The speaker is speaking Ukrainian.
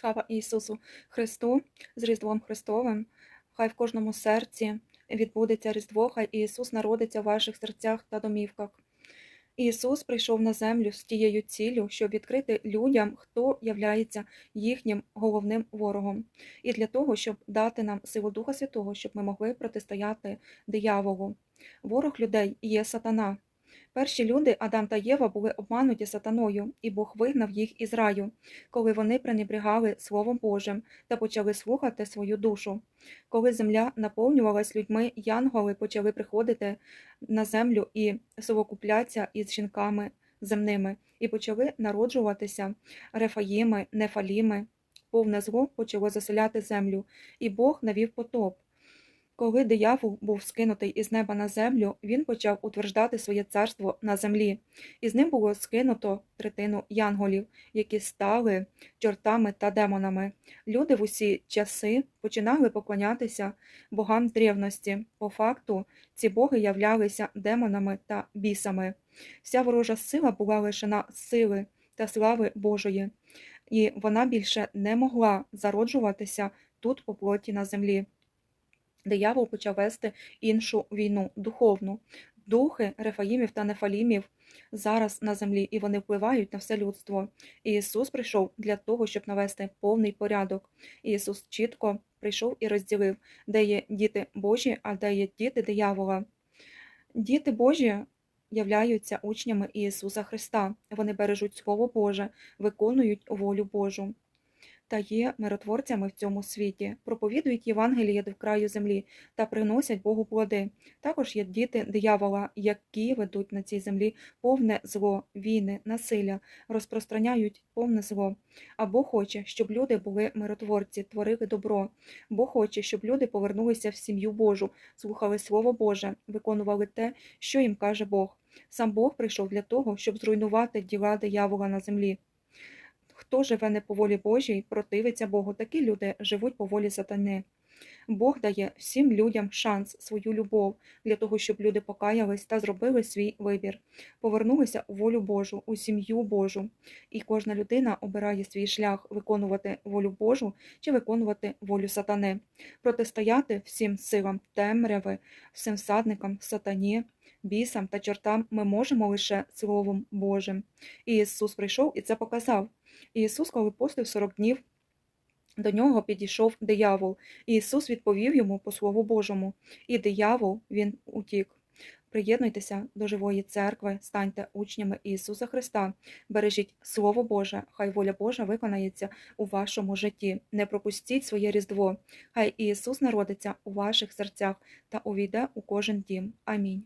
Слава Ісусу Христу з Різдвом Христовим. Хай в кожному серці відбудеться Різдво, хай Ісус народиться в ваших серцях та домівках. Ісус прийшов на землю з тією ціллю, щоб відкрити людям, хто являється їхнім головним ворогом, і для того, щоб дати нам силу Духа Святого, щоб ми могли протистояти дияволу. Ворог людей є сатана. Перші люди, Адам та Єва, були обмануті сатаною, і Бог вигнав їх із раю, коли вони пренебрігали Словом Божим та почали слухати свою душу. Коли земля наповнювалась людьми, янголи почали приходити на землю і совокуплятися із жінками земними, і почали народжуватися рефаїми, нефаліми. Повне зло почало заселяти землю, і Бог навів потоп. Коли диявол був скинутий із неба на землю, він почав утверждати своє царство на землі, і з ним було скинуто третину янголів, які стали чортами та демонами. Люди в усі часи починали поклонятися богам древності. По факту, ці боги являлися демонами та бісами. Вся ворожа сила була лишена сили та слави Божої, і вона більше не могла зароджуватися тут по плоті на землі. Диявол почав вести іншу війну духовну. Духи Рефаїмів та Нефалімів зараз на землі, і вони впливають на все людство. Ісус прийшов для того, щоб навести повний порядок. Ісус чітко прийшов і розділив, де є діти Божі, а де є діти диявола. Діти Божі являються учнями Ісуса Христа. Вони бережуть Слово Боже, виконують волю Божу та є миротворцями в цьому світі, проповідують Євангеліє до краю землі та приносять Богу плоди. Також є діти диявола, які ведуть на цій землі повне зло, війни, насилля, розпространяють повне зло. А Бог хоче, щоб люди були миротворці, творили добро. Бог хоче, щоб люди повернулися в сім'ю Божу, слухали Слово Боже, виконували те, що їм каже Бог. Сам Бог прийшов для того, щоб зруйнувати діла диявола на землі. Хто живе не по волі Божій, противиться Богу. Такі люди живуть по волі сатани. Бог дає всім людям шанс, свою любов для того, щоб люди покаялись та зробили свій вибір, повернулися у волю Божу, у сім'ю Божу. І кожна людина обирає свій шлях виконувати волю Божу чи виконувати волю сатани, протистояти всім силам темряви, всім садникам, сатані. Бісам та чортам ми можемо лише Словом Божим. І Ісус прийшов і це показав. Ісус, коли постив 40 днів, до нього підійшов диявол, і Ісус відповів йому по Слову Божому, і диявол він утік. Приєднуйтеся до живої церкви, станьте учнями Ісуса Христа, бережіть Слово Боже, хай воля Божа виконається у вашому житті. Не пропустіть своє Різдво, хай Ісус народиться у ваших серцях та увійде у кожен дім. Амінь.